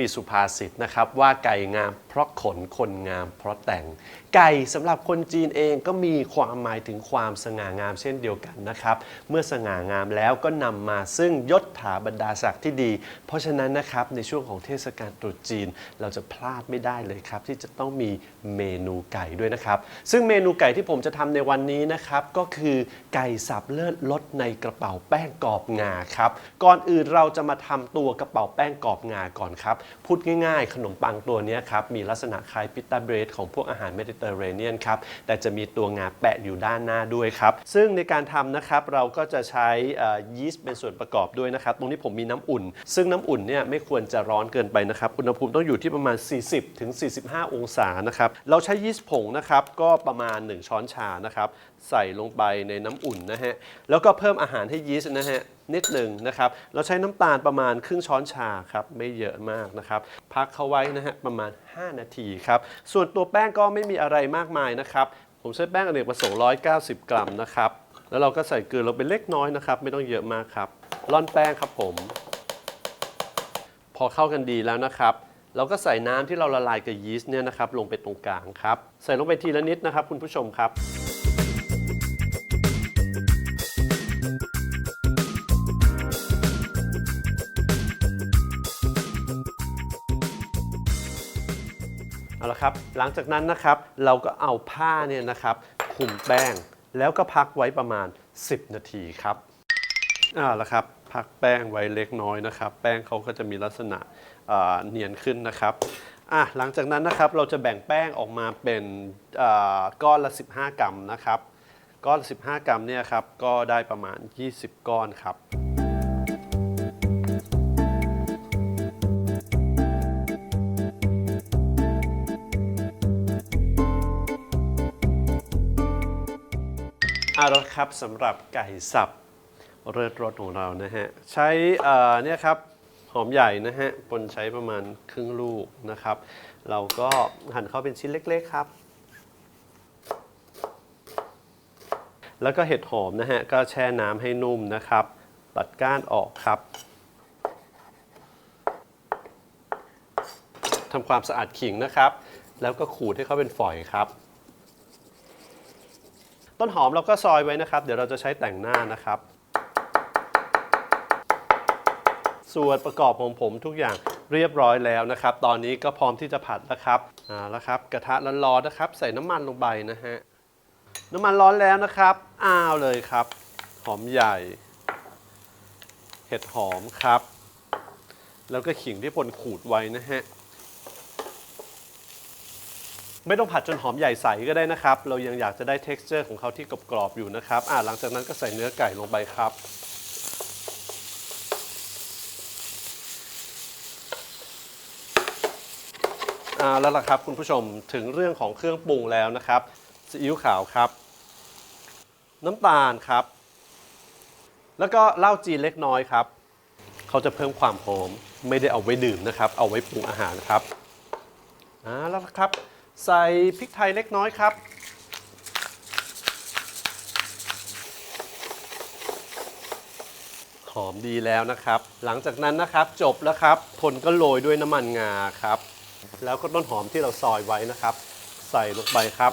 มีสุภาษิตนะครับว่าไก่งามเพราะขนคนงามเพราะแต่ง ไก่สำหรับคนจีนเองก็มีความหมายถึงความสง่างามเช่นเดียวกันนะครับ เมื่อสง่างามแล้วก็นำมาซึ่งยศถาบรรดาศักดิ์ที่ดี เพราะฉะนั้นนะครับในช่วงของเทศกาลตรุษจีนเราจะพลาดไม่ได้เลยครับ ที่จะต้องมีเมนูไก่ด้วยนะครับ ซึ่งเมนูไก่ที่ผมจะทำในวันนี้นะครับก็คือไก่สับเลิศรสในกระเป๋าแป้งกรอบงาครับก่อนอื่นเราจะมาทำตัวกระเป๋าแป้งกรอบงาก่อนครับพูดง่ายๆ ขนมปังตัวนี้ครับมีลักษณะคล้ายพิตตาเบรดของพวกอาหารเมดิเตอร์เรเนียนครับแต่จะมีตัวงาแปะอยู่ด้านหน้าด้วยครับซึ่งในการทำนะครับเราก็จะใช้ยีสต์เป็นส่วนประกอบด้วยนะครับตรงนี้ผมมีน้ำอุ่น ซึ่งน้ำอุ่นเนี่ยไม่ควรจะร้อนเกินไปนะครับอุณหภูมิต้องอยู่ที่ประมาณ 40ถึง45 องศานะครับเราใช้ยีสต์ผงนะครับก็ประมาณ 1 ช้อนชานะครับใส่ลงไปในน้ำอุ่นนะฮะแล้วก็เพิ่มอาหารให้ยีสต์นะฮะนิดหนึ่งนะครับ เราใช้น้ำตาลประมาณครึ่งช้อนชาครับไม่เยอะมากนะครับ พักเขาไว้นะฮะประมาณ 5 นาทีครับ ส่วนตัวแป้งก็ไม่มีอะไรมากมายนะครับ ผมใช้แป้งอเนกประสงค์190 กรัมนะครับ แล้วเราก็ใส่เกลือลงไปเล็กน้อยนะครับ ไม่ต้องเยอะมากครับร่อนแป้งครับผม พอเข้ากันดีแล้วนะครับเราก็ใส่น้ำที่เราละลายกับยีสต์เนี่ยนะครับลงไปตรงกลางครับ ใส่ลงไปทีละนิดนะครับ คุณผู้ชมครับ เอาละครับหลังจากนั้นนะครับเราก็เอาผ้าเนี่ยนะครับคลุมแป้งแล้วก็พักไว้ประมาณ 10 นาทีครับเอาละครับพักแป้งไว้เล็กน้อยนะครับ แป้งเขาก็จะมีลักษณะเนียนขึ้นนะครับอะหลังจากนั้นนะครับเราจะแบ่งแป้งออกมาเป็นก้อนละ 15 กรัมนะครับ ก้อนละ 15 กรัมเนี่ยครับก็ได้ประมาณ 20 ก้อนครับ เอาละครับสำหรับไก่สับเลิศรสของเรานะฮะ ใช้อ่อเนี่ยครับหอมใหญ่นะฮะปนใช้ประมาณครึ่งลูกนะครับ เราก็หั่นเข้าเป็นชิ้นเล็ก ๆครับ แล้วก็เห็ดหอมนะฮะ ก็แช่น้ำให้นุ่มนะครับ ตัดก้านออกครับทำความสะอาดขิงนะครับ แล้วก็ขูดให้เขาเป็นฝอยครับ ต้นหอมเราก็ซอยไว้นะครับ เดี๋ยวเราจะใช้แต่งหน้านะครับ ส่วนประกอบของผมทุกอย่างเรียบร้อยแล้วนะครับ ตอนนี้ก็พร้อมที่จะผัดแล้วครับอ่าแล้วครับ กระทะร้อนๆนะครับ ใส่น้ำมันลงไปนะฮะน้ำมันร้อนแล้วนะครับ อ้าวเลยครับ หอมใหญ่ เห็ดหอมครับ แล้วก็ขิงที่พลขูดไว้นะฮะ ไม่ต้องผัดจนหอมใหญ่ใสก็ได้นะครับ เรายังอยากจะได้ t e x t อร์ของเขาที่กรอบๆอยู่นะครับอ่าหลังจากนั้นก็ใส่เนื้อไก่ลงไปครับอ่าแล้วล่ะครับคุณผู้ชมถึงเรื่องของเครื่องปรุงแล้วนะครับซีอิ๊วขาวครับ น้ำตาลครับ แล้วก็เหล้าจีนเล็กน้อยครับ เขาจะเพิ่มความหอมไม่ได้เอาไว้ดื่มนะครับ เอาไว้ปรุงอาหารครับอ่าแล้วครับ ใส่พริกไทยเล็กน้อยครับ หอมดีแล้วนะครับ หลังจากนั้นนะครับจบแล้วครับผลก็โรยด้วยน้ำมันงาครับ แล้วก็ต้นหอมที่เราซอยไว้นะครับ ใส่ลงไปครับ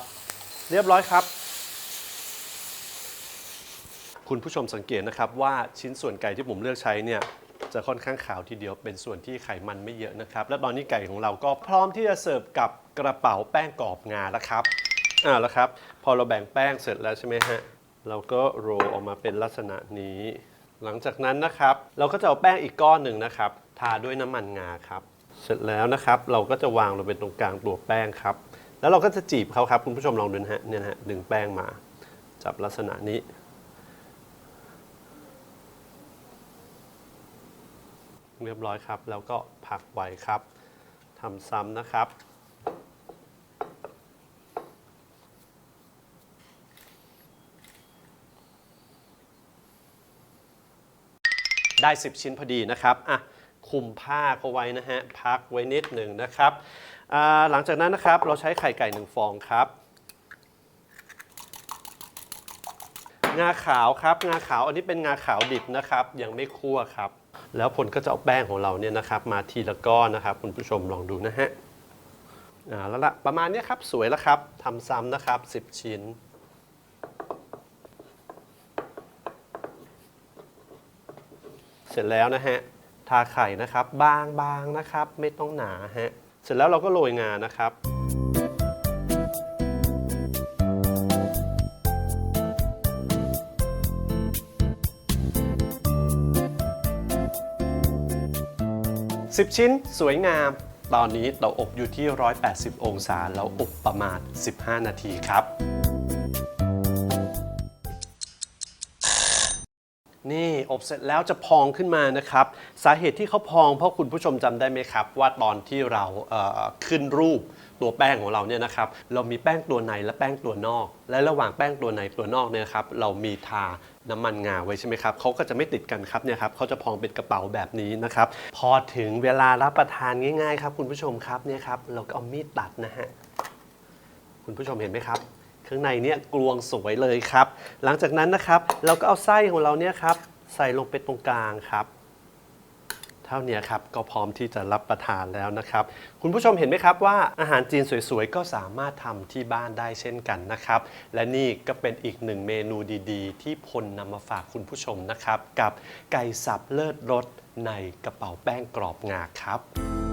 เรียบร้อยครับ คุณผู้ชมสังเกตนะครับว่าชิ้นส่วนไก่ที่ผมเลือกใช้เนี่ย จะค่อนข้างขาวทีเดียวเป็นส่วนที่ไขมันไม่เยอะนะครับ และตอนนี้ไก่ของเราก็พร้อมที่จะเสิร์ฟกับกระเป๋าแป้งกรอบงาแล้วครับอ่าแล้วครับ พอเราแบ่งแป้งเสร็จแล้วใช่ไหมฮะเราก็โรลออกมาเป็นลักษณะนี้ หลังจากนั้นนะครับ เราก็จะเอาแป้งอีกก้อนหนึ่งนะครับ ทาด้วยน้ำมันงาครับ เสร็จแล้วนะครับ เราก็จะวางลงไปตรงกลางตัวแป้งครับ แล้วเราก็จะจีบเขาครับคุณผู้ชมลองดูนะฮะเนี่ยนะฮะดึงแป้งมา จับลักษณะนี้ เรียบร้อยครับ แล้วก็ผักไว้ครับทำซ้ำนะครับ ได้ 10 ชิ้นพอดีนะครับอะคุมผ้าเขาไว้นะฮะพักไว้นิดหนึ่งนะครับหลังจากนั้นนะครับเราใช้ไข่ไก่หนึ่งฟองครับงาขาวครับงาขาวอันนี้เป็นงาขาวดิบนะครับ ยังไม่คั่วครับ แล้วพลก็จะเอาแป้งของเราเนี่ยนะครับมาทีละก้อนนะครับ คุณผู้ชมลองดูนะฮะอ่าแล้วละประมาณนี้ครับสวยแล้วครับทำซ้ำนะครับ 10 ชิ้นเสร็จแล้วนะฮะ ทาไข่นะครับ บางๆนะครับ ไม่ต้องหนาฮะ เสร็จแล้วเราก็โรยงานะครับ 10 ชิ้นสวยงาม ตอนนี้เราอบอยู่ที่ 180 องศาแล้วอบประมาณ 15 นาทีครับ นี่อบเสร็จแล้วจะพองขึ้นมานะครับ สาเหตุที่เขาพองเพราะคุณผู้ชมจำได้ไหมครับ ว่าตอนที่เราเอ่อขึ้นรูปตัวแป้งของเราเนี่ยนะครับ เรามีแป้งตัวในและแป้งตัวนอก และระหว่างแป้งตัวในตัวนอกเนี่ยนะครับเรามีทาน้ำมันงาไว้ใช่ไหมครับเขาก็จะไม่ติดกันครับเนี่ยครับเขาจะพองเป็นกระเป๋าแบบนี้นะครับ พอถึงเวลารับประทานง่ายๆครับ คุณผู้ชมครับเนี่ยครับเราก็เอามีดตัดนะฮะคุณผู้ชมเห็นไหมครับ ข้างในเนี่ยกลวงสวยเลยครับ หลังจากนั้นนะครับ เราก็เอาไส้ของเราเนี่ยครับใส่ลงไปตรงกลางครับ เท่านี้ครับก็พร้อมที่จะรับประทานแล้วนะครับ คุณผู้ชมเห็นไหมครับว่าอาหารจีนสวยๆ ก็สามารถทำที่บ้านได้เช่นกันนะครับ และนี่ก็เป็นอีกหนึ่งเมนูดีๆ ที่พลนำมาฝากคุณผู้ชมนะครับ กับไก่สับเลิศรสในกระเป๋าแป้งกรอบงาครับ